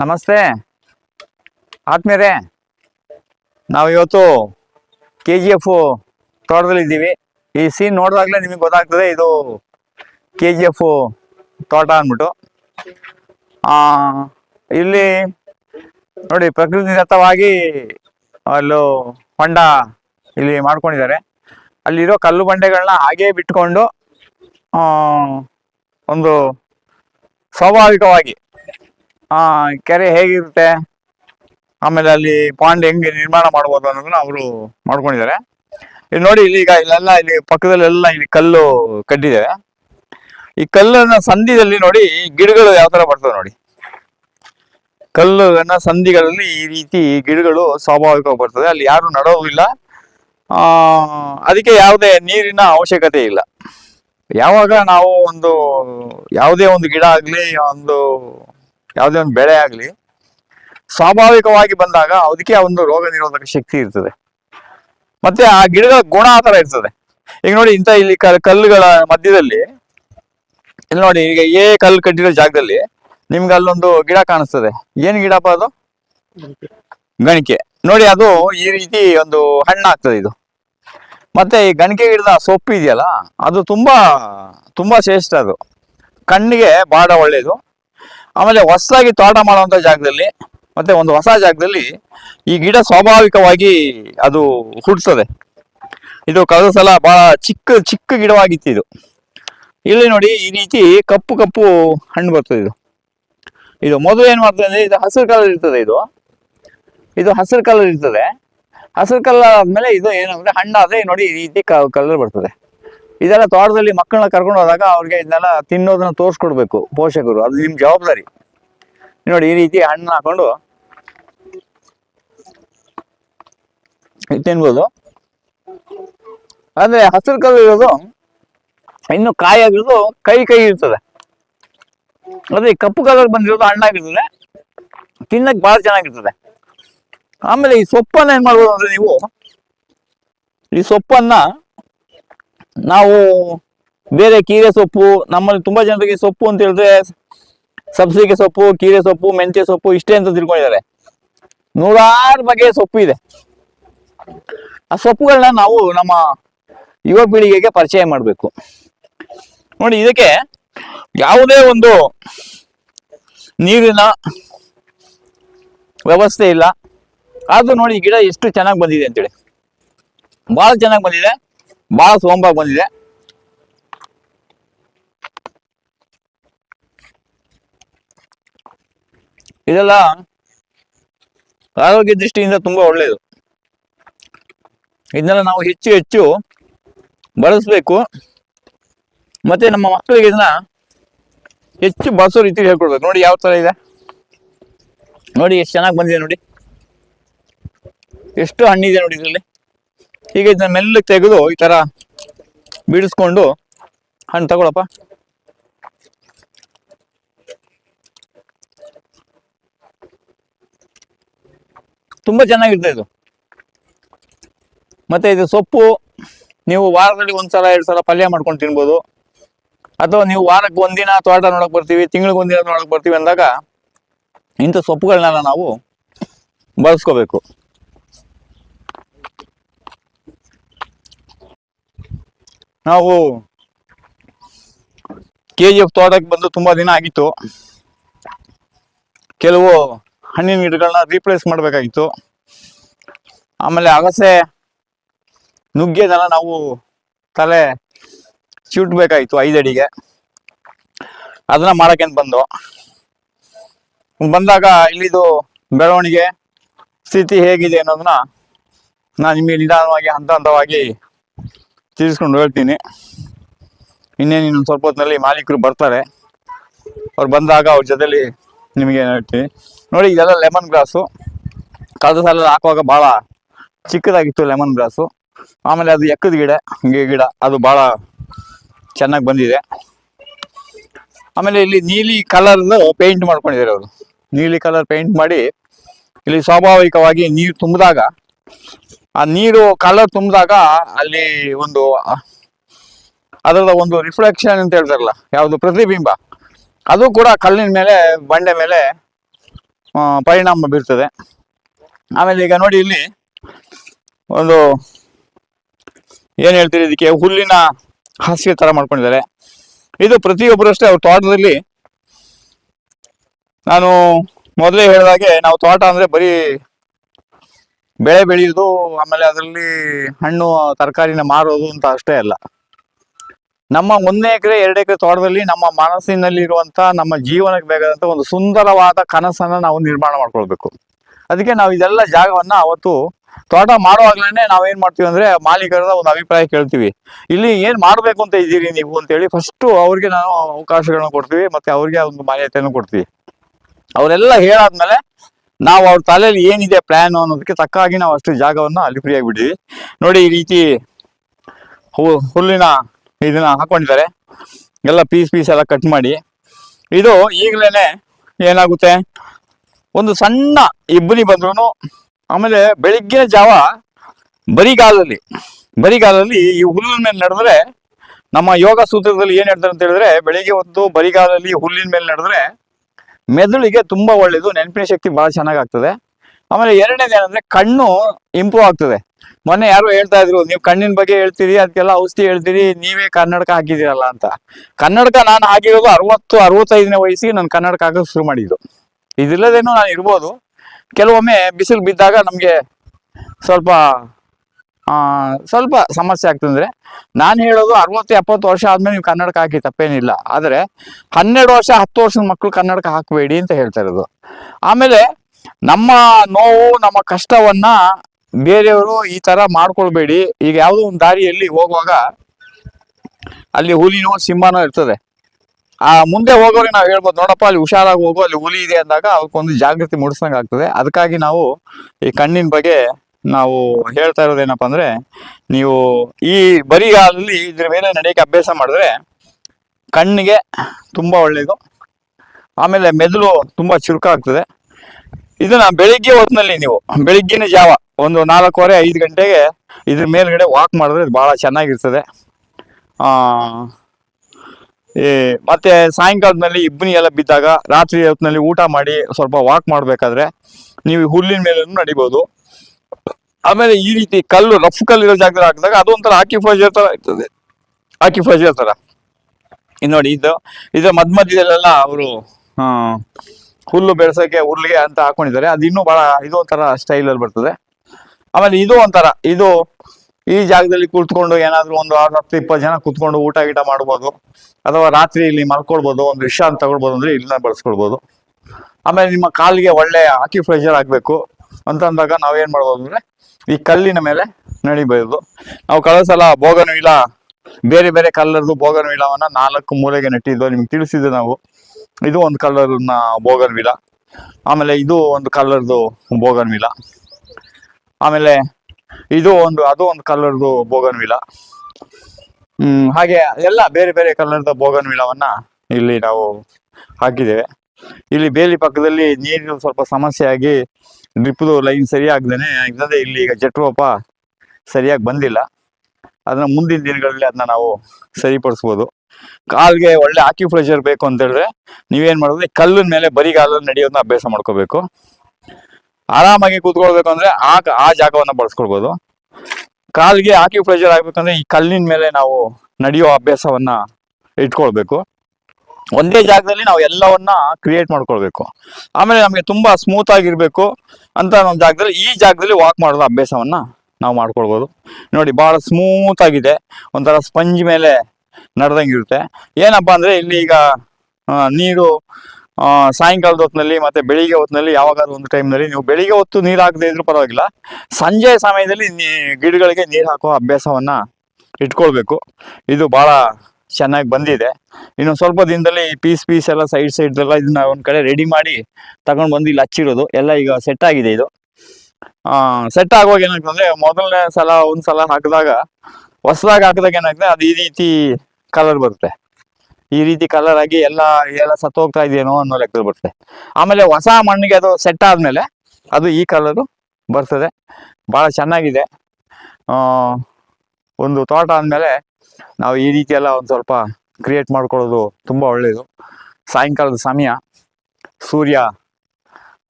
ನಮಸ್ತೆ. ಆತ್ಮೀಯರೇ ನಾವು ಇವತ್ತು ಕೆ ಜಿ ಎಫ್ ತೋಟದಲ್ಲಿದ್ದೀವಿ ಈ ಸೀನ್ ನೋಡಿದಾಗಲೇ ನಿಮಗೆ ಗೊತ್ತಾಗ್ತದೆ, ಇದು ಕೆ ಜಿ ಎಫ್ ತೋಟ ಅಂದ್ಬಿಟ್ಟು. ಇಲ್ಲಿ ನೋಡಿ, ಪ್ರಕೃತಿದತ್ತವಾಗಿ ಅಲ್ಲೂ ಹೊಂಡ ಇಲ್ಲಿ ಮಾಡ್ಕೊಂಡಿದ್ದಾರೆ. ಅಲ್ಲಿರೋ ಕಲ್ಲು ಬಂಡೆಗಳನ್ನ ಹಾಗೇ ಬಿಟ್ಕೊಂಡು ಒಂದು ಸ್ವಾಭಾವಿಕವಾಗಿ ಆ, ಕೆರೆ ಹೇಗಿರುತ್ತೆ? ಆಮೇಲೆ ಅಲ್ಲಿ ಪಾಂಡ್ ಹೆಂಗೆ ನಿರ್ಮಾಣ ಮಾಡ್ಬೋದು ಅನ್ನೋದನ್ನ ಅವರು ಮಾಡ್ಕೊಂಡಿದ್ದಾರೆ. ಇಲ್ಲಿ ನೋಡಿ, ಇಲ್ಲಿ ಈಗ ಇಲ್ಲೆಲ್ಲ ಇಲ್ಲಿ ಪಕ್ಕದಲ್ಲೆಲ್ಲ ಇಲ್ಲಿ ಕಲ್ಲು ಕಟ್ಟಿದ್ದಾರೆ ಈ ಕಲ್ಲನ್ನ ಸಂಧಿದಲ್ಲಿ ನೋಡಿ ಗಿಡಗಳು ಯಾವ ತರ ಬರ್ತವೆ ನೋಡಿ. ಕಲ್ಲನ್ನ ಸಂಧಿಗಳಲ್ಲಿ ಈ ರೀತಿ ಗಿಡಗಳು ಸ್ವಾಭಾವಿಕವಾಗಿ ಬರ್ತದೆ ಅಲ್ಲಿ ಯಾರು ನಡೋದಿಲ್ಲ ಆ, ಅದಕ್ಕೆ ಯಾವುದೇ ನೀರಿನ ಅವಶ್ಯಕತೆ ಇಲ್ಲ. ಯಾವಾಗ ನಾವು ಒಂದು ಯಾವುದೇ ಒಂದು ಗಿಡ ಆಗ್ಲಿ, ಒಂದು ಯಾವುದೇ ಒಂದು ಬೆಳೆ ಆಗಲಿ, ಸ್ವಾಭಾವಿಕವಾಗಿ ಬಂದಾಗ ಅದಕ್ಕೆ ಒಂದು ರೋಗ ನಿರೋಧಕ ಶಕ್ತಿ ಇರ್ತದೆ. ಮತ್ತೆ ಆ ಗಿಡಗಳ ಗುಣ ಆ ಥರ ಇರ್ತದೆ. ಈಗ ನೋಡಿ ಇಂಥ ಇಲ್ಲಿ ಕಲ್ಲುಗಳ ಮಧ್ಯದಲ್ಲಿ, ಇಲ್ಲಿ ನೋಡಿ ಈಗ ಏ ಕಲ್ಲು ಕಟ್ಟಿರೋ ಜಾಗದಲ್ಲಿ ನಿಮ್ಗೆ ಅಲ್ಲೊಂದು ಗಿಡ ಕಾಣಿಸ್ತದೆ. ಏನು ಗಿಡಪ್ಪ ಅದು? ಗಣಿಕೆ. ನೋಡಿ ಅದು ಈ ರೀತಿ ಒಂದು ಹಣ್ಣಾಗ್ತದೆ ಇದು. ಮತ್ತೆ ಈ ಗಣಿಕೆ ಗಿಡದ ಸೊಪ್ಪು ಇದೆಯಲ್ಲ, ಅದು ತುಂಬಾ ತುಂಬಾ ಶ್ರೇಷ್ಠ ಅದು. ಕಣ್ಣಿಗೆ ಬಹಳ ಒಳ್ಳೆಯದು ಆಮೇಲೆ ಹೊಸದಾಗಿ ತೋಟ ಮಾಡುವಂತ ಜಾಗದಲ್ಲಿ ಮತ್ತೆ ಒಂದು ಹೊಸ ಜಾಗದಲ್ಲಿ ಈ ಗಿಡ ಸ್ವಾಭಾವಿಕವಾಗಿ ಅದು ಹುಡ್ತದೆ ಇದು ಕಳೆದ ಸಲ ಬಹಳ ಚಿಕ್ಕ ಚಿಕ್ಕ ಗಿಡವಾಗಿತ್ತು ಇದು. ಇಲ್ಲಿ ನೋಡಿ ಈ ರೀತಿ ಕಪ್ಪು ಕಪ್ಪು ಹಣ್ಣು ಬರ್ತದೆ ಇದು. ಇದು ಮೊದಲು ಏನ್ ಮಾಡ್ತದೆ ಅಂದ್ರೆ ಇದು ಹಸಿರು ಕಲರ್ ಇರ್ತದೆ ಇದು. ಇದು ಹಸಿರು ಕಲರ್ ಇರ್ತದೆ. ಹಸಿರು ಕಲರ್ ಆದ್ಮೇಲೆ ಇದು ಏನಂದ್ರೆ ಹಣ್ಣಾದ್ರೆ ನೋಡಿ ಈ ರೀತಿ ಕಲರ್ ಬರ್ತದೆ. ಇದೆಲ್ಲ ತೋಟದಲ್ಲಿ ಮಕ್ಕಳನ್ನ ಕರ್ಕೊಂಡು ಹೋದಾಗ ಅವ್ರಿಗೆ ಇದನ್ನೆಲ್ಲ ತಿನ್ನೋದನ್ನ ತೋರಿಸ್ಕೊಡ್ಬೇಕು ಪೋಷಕರು. ಅದು ನಿಮ್ ಜವಾಬ್ದಾರಿ. ನೋಡಿ, ಈ ರೀತಿ ಹಣ್ಣು ಹಾಕೊಂಡು ತಿನ್ಬೋದು. ಅಂದ್ರೆ ಹಸಿರು ಕಲರ್ ಇರೋದು ಇನ್ನು ಕಾಯಿ ಆಗಿರೋದು ಕೈ ಕೈ ಇರ್ತದೆ. ಅದೇ ಕಪ್ಪು ಕಲರ್ ಬಂದಿರೋದು ಹಣ್ಣಾಗಿರ್ತದೆ ತಿನ್ನಕ್ ಬಹಳ ಚೆನ್ನಾಗಿರ್ತದೆ. ಆಮೇಲೆ ಈ ಸೊಪ್ಪನ್ನ ಏನ್ ಮಾಡ್ಬೋದು ಅಂದ್ರೆ ನೀವು ಈ ಸೊಪ್ಪನ್ನ ನಾವು ಬೇರೆ ಕೀರೆ ಸೊಪ್ಪು, ನಮ್ಮಲ್ಲಿ ತುಂಬಾ ಜನರಿಗೆ ಸೊಪ್ಪು ಅಂತ ಹೇಳಿದ್ರೆ ಸಬ್ಸಿಗೆ ಸೊಪ್ಪು, ಕೀರೆ ಸೊಪ್ಪು, ಮೆಂತ್ಯ ಸೊಪ್ಪು ಇಷ್ಟೇ ಅಂತ ತಿಳ್ಕೊಂಡಿದ್ದಾರೆ. ನೂರಾರು ಬಗೆಯ ಸೊಪ್ಪು ಇದೆ. ಆ ಸೊಪ್ಪುಗಳನ್ನ ನಾವು ನಮ್ಮ ಯುವ ಪೀಳಿಗೆಗೆ ಪರಿಚಯ ಮಾಡಬೇಕು. ನೋಡಿ, ಇದಕ್ಕೆ ಯಾವುದೇ ಒಂದು ನೀರಿನ ವ್ಯವಸ್ಥೆ ಇಲ್ಲ. ಆದ್ರೂ ನೋಡಿ, ಗಿಡ ಎಷ್ಟು ಚೆನ್ನಾಗಿ ಬಂದಿದೆ ಅಂತೇಳಿ. ಬಹಳ ಚೆನ್ನಾಗಿ ಬಂದಿದೆ. ಬಹಳ ಸೋಂಬಾಗಿ ಬಂದಿದೆ. ಇದೆಲ್ಲ ಆರೋಗ್ಯ ದೃಷ್ಟಿಯಿಂದ ತುಂಬಾ ಒಳ್ಳೆಯದು. ಇದನ್ನೆಲ್ಲ ನಾವು ಹೆಚ್ಚು ಹೆಚ್ಚು ಬಳಸಬೇಕು. ಮತ್ತೆ ನಮ್ಮ ಮಕ್ಕಳಿಗೆ ಇದನ್ನ ಹೆಚ್ಚು ಬಳಸೋ ರೀತಿ ಹೇಳ್ಕೊಡ್ಬೇಕು. ನೋಡಿ ಯಾವ ತರ ಇದೆ. ನೋಡಿ ಎಷ್ಟು ಚೆನ್ನಾಗಿ ಬಂದಿದೆ ನೋಡಿ. ಎಷ್ಟು ಹಣ್ಣಿದೆ ನೋಡಿ ಇದರಲ್ಲಿ. ಈಗ ಇದನ್ನ ಮೆಲ್ಲಗೆ ತೆಗೆದು ಈ ತರ ಬಿಡಿಸ್ಕೊಂಡು ಹಣ್ಣು ತಗೊಳಪ್ಪ. ತುಂಬಾ ಚೆನ್ನಾಗಿರ್ತದೆ ಇದು. ಮತ್ತೆ ಇದು ಸೊಪ್ಪು, ನೀವು ವಾರದಲ್ಲಿ ಒಂದ್ಸಲ ಎರಡು ಸಲ ಪಲ್ಯ ಮಾಡ್ಕೊಂಡು ತಿನ್ಬೋದು. ಅಥವಾ ನೀವು ವಾರಕ್ಕೆ ಒಂದಿನ ತೋಟ ನೋಡಕ್ ಬರ್ತೀವಿ, ತಿಂಗಳಿಗೆ ಒಂದಿನ ನೋಡಕ್ ಬರ್ತೀವಿ ಅಂದಾಗ ಇಂಥ ಸೊಪ್ಪುಗಳನ್ನೆಲ್ಲ ನಾವು ಬಳಸ್ಕೋಬೇಕು. ನಾವು ಕೆ ಜಿ ಎಫ್ ತೋಟಕ್ಕೆ ಬಂದು ತುಂಬಾ ದಿನ ಆಗಿತ್ತು. ಕೆಲವು ಹಣ್ಣಿನ ಗಿಡಗಳನ್ನ ರೀಪ್ಲೇಸ್ ಮಾಡಬೇಕಾಗಿತ್ತು. ಆಮೇಲೆ ಅಗಸೆ ನುಗ್ಗೆದೆಲ್ಲ ನಾವು ತಲೆ ಚಿಟ್ಬೇಕಾಯ್ತು ಐದಡಿಗೆ ಅದನ್ನ ಮಾಡಕ್ಕೇಂತ ಬಂದು. ಬಂದಾಗ ಇಲ್ಲಿದು ಬೆಳವಣಿಗೆ, ಸ್ಥಿತಿ ಹೇಗಿದೆ ಅನ್ನೋದನ್ನ ನಾನು ನಿಮಗೆ ನಿಧಾನವಾಗಿ ಹಂತ ಹಂತವಾಗಿ ತಿಳಿಸ್ಕೊಂಡು ಹೇಳ್ತೀನಿ. ಇನ್ನೇನು ಇನ್ನೊಂದು ಸ್ವಲ್ಪ ಹೊತ್ತಿನಲ್ಲಿ ಮಾಲೀಕರು ಬರ್ತಾರೆ. ಅವ್ರು ಬಂದಾಗ ಅವ್ರ ಜೊತೆಲಿ ನಿಮಗೆ ಹೇಳ್ತೀನಿ ನೋಡಿ, ಇದೆಲ್ಲ ಲೆಮನ್ ಗ್ರಾಸು ಕಳೆದ ಸಲ ಹಾಕುವಾಗ ಭಾಳ ಚಿಕ್ಕದಾಗಿತ್ತು ಲೆಮನ್ ಗ್ರಾಸು ಆಮೇಲೆ ಅದು ಎಕ್ಕದ ಗಿಡ, ಹಂಗೆ ಗಿಡ, ಅದು ಭಾಳ ಚೆನ್ನಾಗಿ ಬಂದಿದೆ. ಆಮೇಲೆ ಇಲ್ಲಿ ನೀಲಿ ಕಲರ್ ಪೇಂಟ್ ಮಾಡ್ಕೊಂಡಿದ್ದಾರೆ ಅವರು. ನೀಲಿ ಕಲರ್ ಪೇಂಟ್ ಮಾಡಿ ಇಲ್ಲಿ ಸ್ವಾಭಾವಿಕವಾಗಿ ನೀರು ತುಂಬಿದಾಗ ಆ ನೀರು ಕಲರ್ ತುಂಬಿದಾಗ ಅಲ್ಲಿ ಒಂದು ಅದರದ ಒಂದು ರಿಫ್ಲೆಕ್ಷನ್ ಅಂತ ಹೇಳ್ತಾರಲ್ಲ, ಯಾವುದು ಪ್ರತಿಬಿಂಬ. ಅದು ಕೂಡ ಕಲ್ಲಿನ ಮೇಲೆ, ಬಂಡೆ ಮೇಲೆ ಪರಿಣಾಮ ಬೀರ್ತದೆ. ಆಮೇಲೆ ಈಗ ನೋಡಿ ಇಲ್ಲಿ, ಒಂದು, ಏನ್ ಹೇಳ್ತೀರಿ ಇದಕ್ಕೆ, ಹುಲ್ಲಿನ ಹಾಸಿಗೆ ತರ ಮಾಡ್ಕೊಂಡಿದ್ದಾರೆ. ಇದು ಪ್ರತಿಯೊಬ್ಬರು ಅಷ್ಟೇ ಅವ್ರ ತೋಟದಲ್ಲಿ, ನಾನು ಮೊದಲೇ ಹೇಳಿದಾಗೆ ನಾವು ತೋಟ ಅಂದ್ರೆ ಬರೀ ಬೆಳೆ ಬೆಳೆಯೋದು, ಆಮೇಲೆ ಅದರಲ್ಲಿ ಹಣ್ಣು, ತರಕಾರಿನ ಮಾರೋದು ಅಂತ ಅಷ್ಟೇ ಅಲ್ಲ. ನಮ್ಮ ಒಂದೇ ಎಕರೆ, ಎರಡು ಎಕರೆ ತೋಟದಲ್ಲಿ ನಮ್ಮ ಮನಸ್ಸಿನಲ್ಲಿ ಇರುವಂತ ನಮ್ಮ ಜೀವನಕ್ಕೆ ಬೇಕಾದಂತ ಒಂದು ಸುಂದರವಾದ ಕನಸನ್ನ ನಾವು ನಿರ್ಮಾಣ ಮಾಡ್ಕೊಳ್ಬೇಕು. ಅದಕ್ಕೆ ನಾವು ಇದೆಲ್ಲ ಜಾಗವನ್ನ ಅವತ್ತು ತೋಟ ಮಾಡುವಾಗ್ಲೇನೆ ನಾವೇನ್ ಮಾಡ್ತೀವಿ ಅಂದ್ರೆ ಮಾಲೀಕರ ಒಂದು ಅಭಿಪ್ರಾಯ ಕೇಳ್ತೀವಿ. ಇಲ್ಲಿ ಏನ್ ಮಾಡ್ಬೇಕು ಅಂತ ಇದ್ದೀರಿ ನೀವು ಅಂತ ಹೇಳಿ ಫಸ್ಟ್ ಅವ್ರಿಗೆ ನಾವು ಅವಕಾಶಗಳನ್ನ ಕೊಡ್ತೀವಿ, ಮತ್ತೆ ಅವ್ರಿಗೆ ಒಂದು ಮಾನ್ಯತೆಯನ್ನು ಕೊಡ್ತೀವಿ. ಅವರೆಲ್ಲ ಹೇಳಾದ್ಮೇಲೆ ನಾವು ಅವ್ರ ತಲೆಯಲ್ಲಿ ಏನಿದೆ ಪ್ಲಾನ್ ಅನ್ನೋದಕ್ಕೆ ತಕ್ಕಾಗಿ ನಾವು ಅಷ್ಟು ಜಾಗವನ್ನ ಅಲ್ಲಿ ಫ್ರೀ ಆಗಿಬಿಟ್ಟಿವಿ ನೋಡಿ ಈ ರೀತಿ ಹುಲ್ಲಿನ ಇದನ್ನ ಹಾಕೊಂಡಿದ್ದಾರೆ. ಎಲ್ಲ ಪೀಸ್ ಪೀಸ್ ಎಲ್ಲ ಕಟ್ ಮಾಡಿ. ಇದು ಈಗಲೇ ಏನಾಗುತ್ತೆ? ಒಂದು ಸಣ್ಣ ಇಬ್ಬನಿ ಬಂದ್ರು ಆಮೇಲೆ ಬೆಳಿಗ್ಗಿನ ಜಾವ ಬರಿಗಾಲದಲ್ಲಿ ಬರಿಗಾಲದಲ್ಲಿ ಈ ಹುಲ್ಲಿನ ಮೇಲೆ ನಡೆದ್ರೆ ನಮ್ಮ ಯೋಗ ಸೂತ್ರದಲ್ಲಿ ಏನ್ ಹೇಳ್ತಾರೆ ಅಂತ ಹೇಳಿದ್ರೆ, ಬೆಳಿಗ್ಗೆ ಒಂದು ಬರಿಗಾಲಲ್ಲಿ ಹುಲ್ಲಿನ ಮೇಲೆ ನಡೆದ್ರೆ ಮೆದುಳಿಗೆ ತುಂಬಾ ಒಳ್ಳೇದು, ನೆನಪಿನ ಶಕ್ತಿ ಬಹಳ ಚೆನ್ನಾಗಿ ಆಗ್ತದೆ ಆಮೇಲೆ ಎರಡನೇದು ಏನಂದ್ರೆ ಕಣ್ಣು ಇಂಪ್ರೂವ್ ಆಗ್ತದೆ. ಮೊನ್ನೆ ಯಾರು ಹೇಳ್ತಾ ಇದ್ರು, ನೀವು ಕಣ್ಣಿನ ಬಗ್ಗೆ ಹೇಳ್ತೀರಿ, ಅದಕ್ಕೆಲ್ಲ ಔಷಧಿ ಹೇಳ್ತೀರಿ, ನೀವೇ ಕನ್ನಡಕ ಹಾಕಿದಿರಲ್ಲ ಅಂತ. ಕನ್ನಡಕ ನಾನು ಹಾಕಿರೋದು ಅರವತ್ತು, ಅರವತ್ತೈದನೇ ವಯಸ್ಸಿಗೆ ನಾನು ಕನ್ನಡಕ ಹಾಕೋಕೆ ಶುರು ಮಾಡಿದ್ದು. ಇದಿಲ್ಲದೇನೋ ನಾನು ಇರ್ಬೋದು ಕೆಲವೊಮ್ಮೆ ಬಿಸಿಲು ಬಿದ್ದಾಗ ನಮಗೆ ಸ್ವಲ್ಪ ಸ್ವಲ್ಪ ಸಮಸ್ಯೆ ಆಗ್ತಂದ್ರೆ ನಾನು ಹೇಳೋದು ಅರವತ್ತು ಎಪ್ಪತ್ತು ವರ್ಷ ಆದ್ಮೇಲೆ ನೀವು ಕನ್ನಡಕ ಹಾಕಿ ತಪ್ಪೇನಿಲ್ಲ. ಆದರೆ ಹನ್ನೆರಡು ವರ್ಷ, ಹತ್ತು ವರ್ಷದ ಮಕ್ಕಳು ಕನ್ನಡಕ ಹಾಕಬೇಡಿ ಅಂತ ಹೇಳ್ತಾ ಇರೋದು. ಆಮೇಲೆ ನಮ್ಮ ನೋವು, ನಮ್ಮ ಕಷ್ಟವನ್ನ ಬೇರೆಯವರು ಈ ತರ ಮಾಡ್ಕೊಳ್ಬೇಡಿ. ಈಗ ಯಾವುದೋ ಒಂದು ದಾರಿಯಲ್ಲಿ ಹೋಗುವಾಗ ಅಲ್ಲಿ ಹುಲಿನೋ ಸಿಂಹನೋ ಇರ್ತದೆ. ಆ, ಮುಂದೆ ಹೋಗೋರಿಗೆ ನಾವು ಹೇಳ್ಬೋದು, ನೋಡಪ್ಪ, ಅಲ್ಲಿ ಹುಷಾರಾಗಿ ಹೋಗೋ, ಅಲ್ಲಿ ಹುಲಿ ಇದೆ ಅಂದಾಗ ಅವಕ್ಕೊಂದು ಜಾಗೃತಿ ಮೂಡಿಸ್ದಂಗೆ ಆಗ್ತದೆ ಅದಕ್ಕಾಗಿ ನಾವು ಈ ಕಣ್ಣಿನ ಬಗ್ಗೆ ನಾವು ಹೇಳ್ತಾ ಇರೋದೇನಪ್ಪ ಅಂದ್ರೆ, ನೀವು ಈ ಬರಿಗಾಲದಲ್ಲಿ ಇದ್ರ ಮೇಲೆ ನಡೆಯಕ್ಕೆ ಅಭ್ಯಾಸ ಮಾಡಿದ್ರೆ ಕಣ್ಣಿಗೆ ತುಂಬಾ ಒಳ್ಳೇದು, ಆಮೇಲೆ ಮೆದುಳು ತುಂಬಾ ಚುರುಕಾಗ್ತದೆ. ಇದನ್ನ ಬೆಳಿಗ್ಗೆ ಹೊತ್ತಿನಲ್ಲಿ ನೀವು, ಬೆಳಿಗ್ಗಿನ ಜಾವ, ಒಂದು ನಾಲ್ಕೂವರೆ, ಐದು ಗಂಟೆಗೆ ಇದ್ರ ಮೇಲ್ಗಡೆ ವಾಕ್ ಮಾಡಿದ್ರೆ ಬಹಳ ಚೆನ್ನಾಗಿರ್ತದೆ. ಆ ಮತ್ತೆ ಸಾಯಂಕಾಲದಲ್ಲಿ ಇಬ್ಬನಿ ಎಲ್ಲ ಬಿದ್ದಾಗ, ರಾತ್ರಿ ಹೊತ್ತಿನಲ್ಲಿ ಊಟ ಮಾಡಿ ಸ್ವಲ್ಪ ವಾಕ್ ಮಾಡ್ಬೇಕಾದ್ರೆ ನೀವು ಹುಲ್ಲಿನ ಮೇಲೂ ನಡಿಬೋದು. ಆಮೇಲೆ ಈ ರೀತಿ ಕಲ್ಲು ರಫ್ ಕಲ್ಲು ಇರೋ ಜಾಗದಲ್ಲಿ ಹಾಕಿದಾಗ ಅದು ಒಂಥರ ಫಜರ್ ತರ ಇರ್ತದೆ. ಹಾಕಿ ಫಜರ್ ತರ ಇನ್ ನೋಡಿ ಇದು ಇದು ಮಧ್ಯ ಮಧ್ಯದಲ್ಲೆಲ್ಲ ಅವರು ಹುಲ್ಲು ಬೆಳೆಸೋಕೆ ಹುರ್ಲಿಗೆ ಅಂತ ಹಾಕೊಂಡಿದ್ದಾರೆ. ಅದು ಇನ್ನೂ ಬಹಳ ಇದು ಒಂಥರ ಸ್ಟೈಲ್ ಅಲ್ಲಿ ಬರ್ತದೆ. ಆಮೇಲೆ ಇದು ಒಂಥರ ಇದು ಈ ಜಾಗದಲ್ಲಿ ಕೂತ್ಕೊಂಡು ಏನಾದ್ರು ಒಂದು ಆರು ಹತ್ತು ಇಪ್ಪತ್ತು ಜನ ಕೂತ್ಕೊಂಡು ಊಟ ಗೀಟ ಮಾಡ್ಬೋದು. ಅಥವಾ ರಾತ್ರಿ ಇಲ್ಲಿ ಮಲ್ಕೊಳ್ಬೋದು ಒಂದು ವಿಶ್ರಾಂತಿ ತಗೊಳ್ಬೋದು ಅಂದ್ರೆ ಇಲ್ಲಿನ ಬಳಸ್ಕೊಳ್ಬೋದು. ಆಮೇಲೆ ನಿಮ್ಮ ಕಾಲಿಗೆ ಒಳ್ಳೆ ಆಕ್ಯುಪ್ರೆಷರ್ ಆಗಬೇಕು ಅಂತ ಅಂದಾಗ ನಾವೇನ್ ಮಾಡ್ಬೋದು ಅಂದ್ರೆ ಈ ಕಲ್ಲಿನ ಮೇಲೆ ನಡಿಬಹುದು ನಾವು ಕಳೆದ ಸಲ ಬೋಗನ್ ಬೇರೆ ಬೇರೆ ಕಲ್ಲರ್ದು ಬೋಗನ್ ವಿಲವನ್ನ ನಾಲ್ಕು ಮೂಲೆಗೆ ನೆಟ್ಟಿದ್ದು ನಿಮ್ಗೆ ತಿಳಿಸಿದ್ದೆ ನಾವು. ಇದು ಒಂದು ಕಲರ್ನ ಬೋಗನ್ ವಿಲ ಆಮೇಲೆ ಇದು ಒಂದು ಕಲರ್ದು ಬೋಗನ್ ವಿಲ ಆಮೇಲೆ ಇದು ಒಂದು, ಅದು ಒಂದು ಕಲರ್ದು ಬೋಗನ್ ವಿಲ ಹ್ಮ್, ಹಾಗೆ ಎಲ್ಲ ಬೇರೆ ಬೇರೆ ಕಲ್ಲರ್ದ ಬೋಗನ್ ವಿಲವನ್ನ ಇಲ್ಲಿ ನಾವು ಹಾಕಿದ್ದೇವೆ. ಇಲ್ಲಿ ಬೇಲಿ ಪಕ್ಕದಲ್ಲಿ ನೀರಿನ ಸ್ವಲ್ಪ ಸಮಸ್ಯೆ ಆಗಿ ಡ್ರಿಪ್ದು ಲೈನ್ ಸರಿಯಾಗ್ದೇನೆ ಇಲ್ಲದೆ ಇಲ್ಲಿ ಈಗ ಜಟ್ರೋಪ ಸರಿಯಾಗಿ ಬಂದಿಲ್ಲ. ಅದನ್ನ ಮುಂದಿನ ದಿನಗಳಲ್ಲಿ ಅದನ್ನ ನಾವು ಸರಿಪಡಿಸ್ಬೋದು. ಕಾಲ್ಗೆ ಒಳ್ಳೆ ಆಕ್ಯುಪ್ರೆಷರ್ ಬೇಕು ಅಂತ ಹೇಳಿದ್ರೆ ನೀವೇನ್ ಮಾಡೋದು ಕಲ್ಲಿನ ಮೇಲೆ ಬರಿಗಾಲಲ್ಲಿ ನಡೆಯೋದನ್ನ ಅಭ್ಯಾಸ ಮಾಡ್ಕೋಬೇಕು. ಆರಾಮಾಗಿ ಕೂತ್ಕೊಳ್ಬೇಕು ಅಂದ್ರೆ ಆ ಆ ಜಾಗವನ್ನ ಬಳಸ್ಕೊಳ್ಬೋದು. ಕಾಲ್ಗೆ ಆಕ್ಯುಪ್ರೆಷರ್ ಆಗ್ಬೇಕಂದ್ರೆ ಈ ಕಲ್ಲಿನ ಮೇಲೆ ನಾವು ನಡೆಯೋ ಅಭ್ಯಾಸವನ್ನ ಇಟ್ಕೊಳ್ಬೇಕು. ಒಂದೇ ಜಾಗದಲ್ಲಿ ನಾವು ಎಲ್ಲವನ್ನ ಕ್ರಿಯೇಟ್ ಮಾಡ್ಕೊಳ್ಬೇಕು. ಆಮೇಲೆ ನಮಗೆ ತುಂಬಾ ಸ್ಮೂತ್ ಆಗಿರ್ಬೇಕು ಅಂತ ನಮ್ಮ ಜಾಗದಲ್ಲಿ, ಈ ಜಾಗದಲ್ಲಿ ವಾಕ್ ಮಾಡೋದು ಅಭ್ಯಾಸವನ್ನ ನಾವು ಮಾಡ್ಕೊಳ್ಬೋದು. ನೋಡಿ, ಬಹಳ ಸ್ಮೂತ್ ಆಗಿದೆ. ಒಂಥರ ಸ್ಪಂಜ್ ಮೇಲೆ ನಡೆದಂಗಿರುತ್ತೆ ಏನಪ್ಪ ಅಂದ್ರೆ ಇಲ್ಲಿ ಈಗ ನೀರು ಸಾಯಂಕಾಲದ ಹೊತ್ತಿನಲ್ಲಿ ಮತ್ತೆ ಬೆಳಿಗ್ಗೆ ಹೊತ್ತಿನಲ್ಲಿ ಯಾವಾಗಾದ್ರೂ ಒಂದು ಟೈಮ್ನಲ್ಲಿ ನೀವು ಬೆಳಿಗ್ಗೆ ಹೊತ್ತು ನೀರು ಹಾಕದೇ ಇದ್ರೂ ಪರವಾಗಿಲ್ಲ. ಸಂಜೆ ಸಮಯದಲ್ಲಿ ಗಿಡಗಳಿಗೆ ನೀರು ಹಾಕೋ ಅಭ್ಯಾಸವನ್ನ ಇಟ್ಕೊಳ್ಬೇಕು. ಇದು ಬಹಳ ಚೆನ್ನಾಗಿ ಬಂದಿದೆ. ಇನ್ನು ಸ್ವಲ್ಪ ದಿನದಲ್ಲಿ ಪೀಸ್ ಪೀಸ್ ಎಲ್ಲ ಸೈಡ್ ಸೈಡ್ ಎಲ್ಲ ಇದನ್ನ ಒಂದು ಕಡೆ ರೆಡಿ ಮಾಡಿ ತಗೊಂಡು ಬಂದು ಇಲ್ಲಿ ಹಚ್ಚಿರೋದು. ಎಲ್ಲ ಈಗ ಸೆಟ್ ಆಗಿದೆ ಇದು. ಸೆಟ್ ಆಗುವಾಗ ಏನಾಗ್ತದೆ, ಮೊದಲನೇ ಸಲ, ಒಂದ್ ಸಲ ಹಾಕಿದಾಗ, ಹೊಸದಾಗಿ ಹಾಕಿದಾಗ ಏನಾಗ್ತದೆ, ಅದು ಈ ರೀತಿ ಕಲರ್ ಬರುತ್ತೆ. ಈ ರೀತಿ ಕಲರ್ ಆಗಿ ಎಲ್ಲ ಎಲ್ಲ ಸತ್ತೋಗ್ತಾ ಇದೆಯೇನೋ ಅನ್ನೋ ಲೆಕ್ಕದಲ್ಲಿ ಬರುತ್ತೆ. ಆಮೇಲೆ ಹೊಸ ಮಣ್ಣಿಗೆ ಅದು ಸೆಟ್ ಆದ್ಮೇಲೆ ಅದು ಈ ಕಲರು ಬರ್ತದೆ. ಬಹಳ ಚೆನ್ನಾಗಿದೆ. ಒಂದು ತೋಟ ಆದ್ಮೇಲೆ ನಾವು ಈ ರೀತಿ ಎಲ್ಲ ಒಂದು ಸ್ವಲ್ಪ ಕ್ರಿಯೇಟ್ ಮಾಡ್ಕೊಳ್ಳೋದು ತುಂಬಾ ಒಳ್ಳೆಯದು ಸಾಯಂಕಾಲದ ಸಮಯ ಸೂರ್ಯ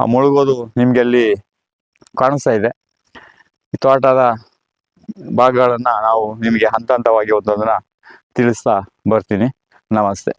ಮುಳುಗೋದು ನಿಮ್ಗೆ ಅಲ್ಲಿ ಕಾಣಿಸ್ತಾ ಇದೆ. ಈ ತೋಟದ ಭಾಗಗಳನ್ನ ನಾವು ನಿಮಗೆ ಹಂತ ಹಂತವಾಗಿ ಒಂದೊಂದನ್ನ ತಿಳಿಸ್ತಾ ಬರ್ತೀನಿ. ನಮಸ್ತೆ.